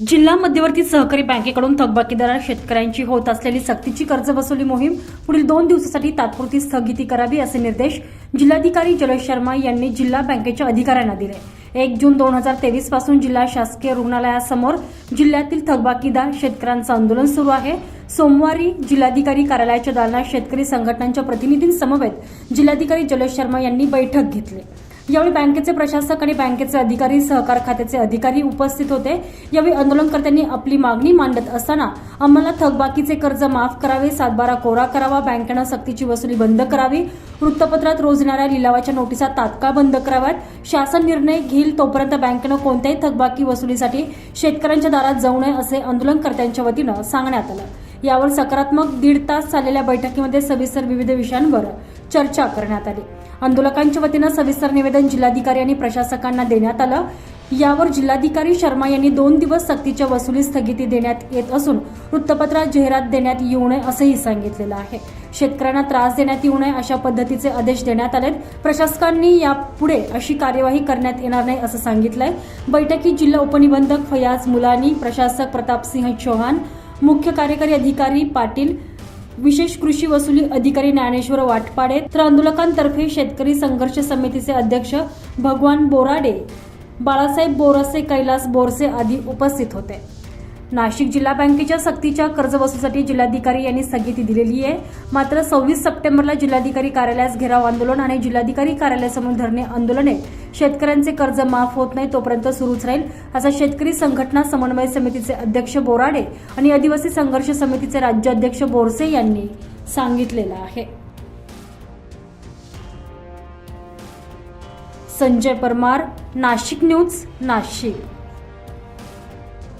जिल्हा मध्यवर्ती सहकारी बँकेकडून थकबाकीदार शेतकऱ्यांची होत असलेली सक्तीची कर्ज वसुली मोहीम पुढील दोन दिवसासाठी तात्पुरती स्थगिती करावी असे निर्देश जिल्हाधिकारी जलज शर्मा यांनी जिल्हा बँकेच्या अधिकाऱ्यांना दिले. एक जून दोन हजार तेवीसपासून जिल्हा शासकीय रुग्णालयासमोर जिल्ह्यातील थकबाकीदार शेतकऱ्यांचं आंदोलन सुरू आहे. सोमवारी जिल्हाधिकारी कार्यालयाच्या दालनात शेतकरी संघटनांच्या प्रतिनिधींसमवेत जिल्हाधिकारी जलज शर्मा यांनी बैठक घेतली. यावेळी बँकेचे प्रशासक आणि बँकेचे अधिकारी सहकार खात्याचे अधिकारी उपस्थित होते. यावेळी आंदोलनकर्त्यांनी आपली मागणी मांडत असताना आम्हाला थकबाकीचे कर्ज माफ करावे सातबारा कोरा करावा बँकेनं सक्तीची वसुली बंद करावी वृत्तपत्रात रोज येणाऱ्या लिलावाच्या नोटिसा तात्काळ बंद कराव्यात. शासन निर्णय घेईल तोपर्यंत बँकेनं कोणत्याही थकबाकी वसुलीसाठी शेतकऱ्यांच्या दारात जाऊ नये असे आंदोलनकर्त्यांच्या वतीनं सांगण्यात आलं. यावर सकारात्मक दीड तास चाललेल्या बैठकीमध्ये सविस्तर विविध विषयांवर चर्चा करण्यात आली. आंदोलकांच्या वतीनं सविस्तर निवेदन जिल्हाधिकारी आणि प्रशासकांना देण्यात आलं. यावर जिल्हाधिकारी शर्मा यांनी दोन दिवस सक्तीच्या वसुली स्थगिती देण्यात येत असून वृत्तपत्रात जाहिरात देण्यात येऊ नये असंही सांगितलेलं आहे. शेतकऱ्यांना त्रास देण्यात येऊ नये अशा पद्धतीचे आदेश देण्यात आलेत. प्रशासकांनी यापुढे अशी कार्यवाही करण्यात येणार नाही असं सांगितलंय. बैठकीत जिल्हा उपनिबंधक फयाज मुलानी प्रशासक प्रतापसिंह चौहान मुख्य कार्यकारी अधिकारी पाटील विशेष कृषी वसुली अधिकारी ज्ञानेश्वर वाटपाडे तर आंदोलकांतर्फे शेतकरी संघर्ष समितीचे अध्यक्ष भगवान बोराडे बाळासाहेब बोरसे कैलास बोरसे आदी उपस्थित होते. नाशिक जिल्हा बँकेच्या सक्तीच्या कर्जवसुलीसाठी जिल्हाधिकारी यांनी स्थगिती दिलेली आहे. मात्र सव्वीस सप्टेंबरला जिल्हाधिकारी कार्यालयास घेराव आंदोलन आणि जिल्हाधिकारी कार्यालयासमोर धरणे आंदोलने शेतकऱ्यांचे कर्ज माफ होत नाही तोपर्यंत सुरूच राहील असा शेतकरी संघटना समन्वय समितीचे अध्यक्ष बोराडे आणि आदिवासी संघर्ष समितीचे राज्याध्यक्ष बोरसे यांनी सांगितलेलं आहे. संजय परमार नाशिक न्यूज नाशिक.